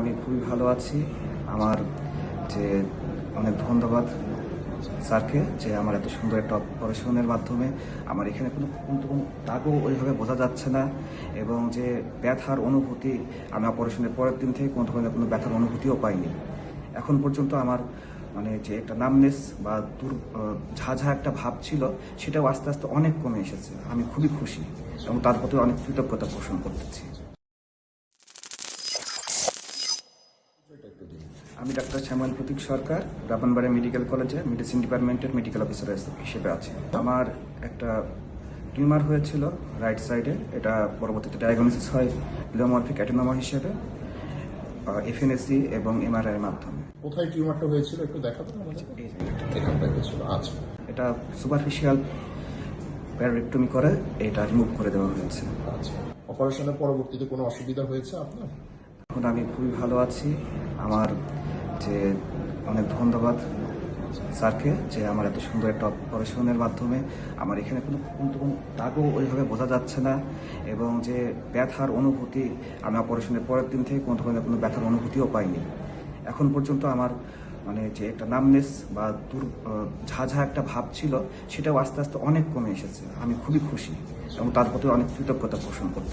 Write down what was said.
আমি খুবই ভালো আছি। আমার যে অনেক ধন্যবাদ স্যারকে যে আমার এত সুন্দর একটা অপারেশনের মাধ্যমে আমার এখানে কোনো কিন্তু কোনো দাগও ওইভাবে বোঝা যাচ্ছে না এবং যে ব্যথার অনুভূতি আমি অপারেশনের পরের দিন থেকে কোনো ধরনের কোনো ব্যথার অনুভূতিও পাইনি। এখন পর্যন্ত আমার মানে যে একটা নামনেস বা দূর ঝাঝা একটা ভাব ছিল সেটাও আস্তে আস্তে অনেক কমে এসেছে। আমি খুবই খুশি এবং তার প্রতি অনেক কৃতজ্ঞতা পোষণ করতেছি। আমি ডাক্তার শ্যামল প্রতীক সরকার ব্রাহ্মণবাড়িয়া মেডিকেল কলেজে মেডিসিন ডিপার্টমেন্টের মেডিকেল অফিসার হিসেবে আছি। আমার একটা টিউমার হয়েছিল রাইট সাইডে এটা পরবর্তীতে ডায়াগনোসিস হয় লিওমরফিক অ্যাটেনোমা হিসেবে এফএনএসি এবং এমআরআই এর মাধ্যমে। কোথায় টিউমারটা হয়েছিল একটু দেখাবেন এই হয়েছিল আচ্ছা। এটা সুপারফিশিয়াল প্যারেক্টমি করে এটা রিমুভ করে দেওয়া হয়েছে। আচ্ছা। অপারেশনের পরবর্তীতে কোনো অসুবিধা হয়েছে আপনার? এখন আমি খুবই ভালো আছি। আমার যে অনেক ধন্যবাদ স্যারকে যে আমার এত সুন্দর একটা অপারেশনের মাধ্যমে আমার এখানে কোনো কিন্তু কোনো দাগও ওইভাবে বোঝা যাচ্ছে না এবং যে ব্যথার অনুভূতি আমি অপারেশনের পরের দিন থেকে কোনো ধরনের কোনো ব্যথার অনুভূতিও পাইনি। এখন পর্যন্ত আমার মানে যে একটা নামনেস বা দূর ঝাঝা একটা ভাব ছিল সেটাও আস্তে আস্তে অনেক কমে এসেছে। আমি খুবই খুশি এবং তার প্রতি অনেক কৃতজ্ঞতা পোষণ করতে